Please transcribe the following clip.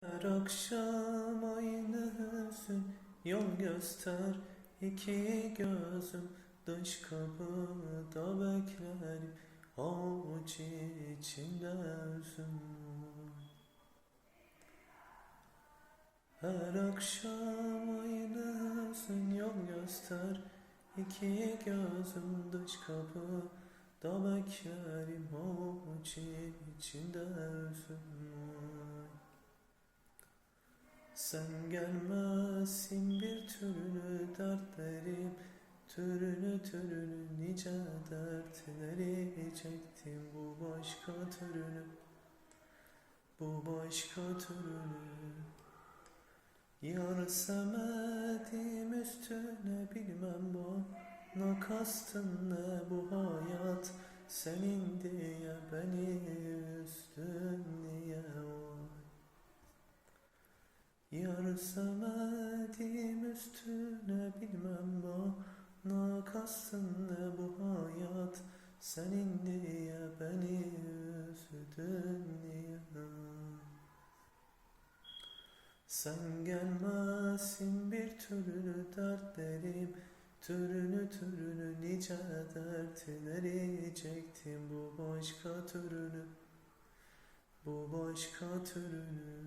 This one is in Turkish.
Her akşam aynı hüzün Yol göster iki gözüm. Dış kapıda beklerim Avuç içinde üzüm. Her akşam aynı hüzün Yol göster iki gözüm. Dış kapıda beklerim Avuç içinde üzüm sen gelmezsin bir türlü dertlerim Türlü türlü nice dertleri çektim Bu başka türlü Bu başka türlü. Yar sevmedim üstüne bilmem bana kastın ne bu hayat Senin diye beni üzdün Yar sevmedim üstüne bilmem bana kastın ne bu hayat Senin diye beni üzdün niye? Sen gelmezsin bir türlü dertlerim Türlü türlü nice dertleri çektim Bu başka türlü Bu başka türlü